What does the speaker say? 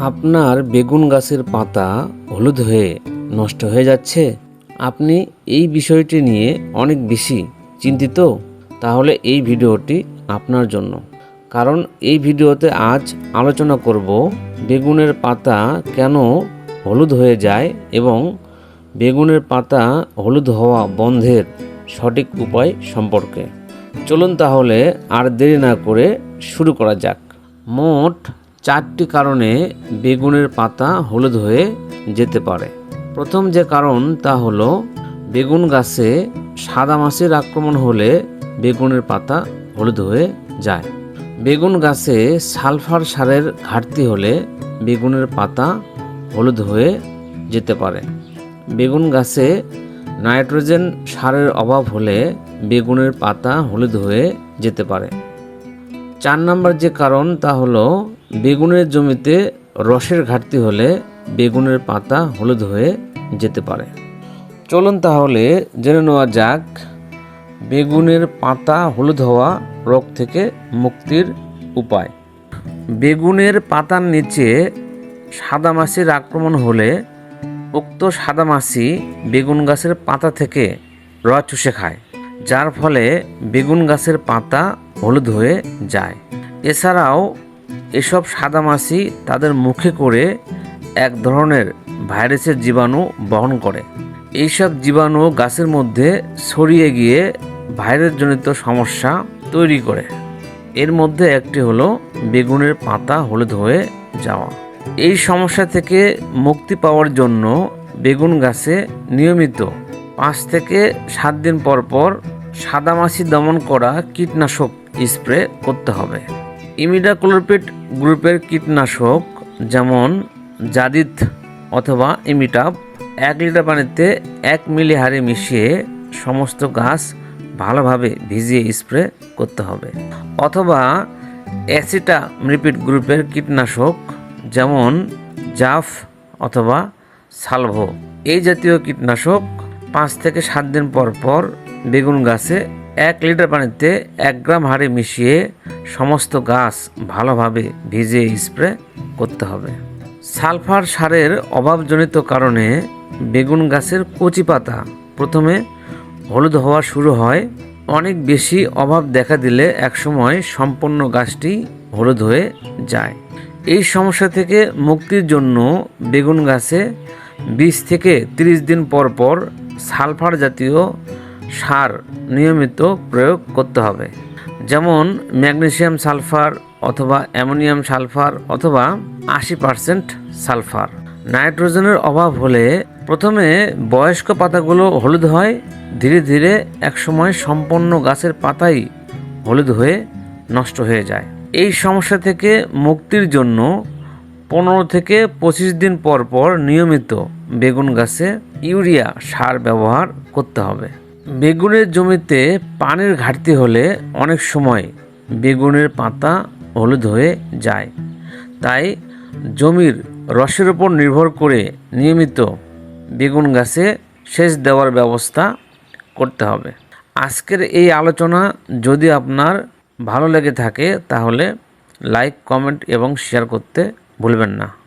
আপনার বেগুন গাছের পাতা হলুদ হয়ে নষ্ট হয়ে যাচ্ছে? আপনি এই বিষয়টি নিয়ে অনেক বেশি চিন্তিত? তাহলে এই ভিডিওটি আপনার জন্য। কারণ এই ভিডিওতে আজ আলোচনা করব বেগুনের পাতা কেন হলুদ হয়ে যায় এবং বেগুনের পাতা হলুদ হওয়া বন্ধের সঠিক উপায় সম্পর্কে। চলুন তাহলে আর দেরি না করে শুরু করা যাক। মোট চারটি কারণে বেগুনের পাতা হলুদ হয়ে যেতে পারে। প্রথম যে কারণ তা হলো, বেগুন গাছে সাদা মাছির আক্রমণ হলে বেগুনের পাতা হলুদ হয়ে যায়। বেগুন গাছে সালফার সারের ঘাটতি হলে বেগুনের পাতা হলুদ হয়ে যেতে পারে। বেগুন গাছে নাইট্রোজেন সারের অভাব হলে বেগুনের পাতা হলুদ হয়ে যেতে পারে। চার নম্বর যে কারণ তা হলো বেগুনের জমিতে রসের ঘাটতি হলে বেগুনের পাতা হলুদ হয়ে যেতে পারে। চলুন তাহলে জেনে নেওয়া যাক, বেগুনের পাতা হলুদ হওয়া রোগ থেকে মুক্তির উপায়। বেগুনের পাতার নিচে সাদা সাদামাছির আক্রমণ হলে উক্ত সাদামাছি বেগুন গাছের পাতা থেকে রস চুষে খায়, যার ফলে বেগুন গাছের পাতা হলুদ হয়ে যায়। এছাড়াও এসব সাদামাছি তাদের মুখে করে এক ধরনের ভাইরাসের জীবাণু বহন করে। এইসব জীবাণু গাছের মধ্যে ছড়িয়ে গিয়ে ভাইরাসজনিত সমস্যা তৈরি করে। এর মধ্যে একটি হলো বেগুনের পাতা হলুদ হয়ে যাওয়া। এই সমস্যা থেকে মুক্তি পাওয়ার জন্য বেগুন গাছে নিয়মিত পাঁচ থেকে সাত দিন পর পর সাদামাছি দমন করা কীটনাশক স্প্রে করতে হবে। ইমিডাক্লোরপিড গ্রুপের কীটনাশক যেমন জাদিত অথবা ইমিটাপ এক লিটার পানিতে এক মিলি হারে মিশিয়ে সমস্ত গাছ ভালোভাবে ভিজিয়ে স্প্রে করতে হবে। অথবা অ্যাসিটা রিপিড গ্রুপের কীটনাশক যেমন জাফ অথবা সালভো। এই জাতীয় কীটনাশক পাঁচ থেকে সাত দিন পর পর বেগুন গাছে এক লিটার পানিতে এক গ্রাম হারে মিশিয়ে সমস্ত গাছ ভালোভাবে ভিজিয়ে স্প্রে করতে হবে। সালফার সারের অভাবজনিত কারণে বেগুন গাছের কচি পাতা প্রথমে হলুদ হওয়া শুরু হয়। অনেক বেশি অভাব দেখা দিলে একসময় সম্পূর্ণ গাছটি হলুদ হয়ে যায়। এই সমস্যা থেকে মুক্তির জন্য বেগুন গাছে বিশ থেকে ৩০ দিন পর পর সালফার জাতীয় সার নিয়মিত প্রয়োগ করতে হবে। যেমন ম্যাগনেসিয়াম সালফার অথবা অ্যামোনিয়াম সালফার অথবা আশি পার্সেন্ট সালফার। নাইট্রোজেনের অভাব হলে প্রথমে বয়স্ক পাতাগুলো হলুদ হয়, ধীরে ধীরে একসময় সম্পন্ন গাছের পাতাই হলুদ হয়ে নষ্ট হয়ে যায়। এই সমস্যা থেকে মুক্তির জন্য পনেরো থেকে পঁচিশ দিন পর পর নিয়মিত বেগুন গাছে ইউরিয়া সার ব্যবহার করতে হবে। বেগুনের জমিতে পানির ঘাটতি হলে অনেক সময় বেগুনের পাতা হলুদ হয়ে যায়। তাই জমির রসের উপর নির্ভর করে নিয়মিত বেগুন গাছে সেচ দেওয়ার ব্যবস্থা করতে হবে। আজকের এই আলোচনা যদি আপনার ভালো লেগে থাকে তাহলে লাইক, কমেন্ট এবং শেয়ার করতে ভুলবেন না।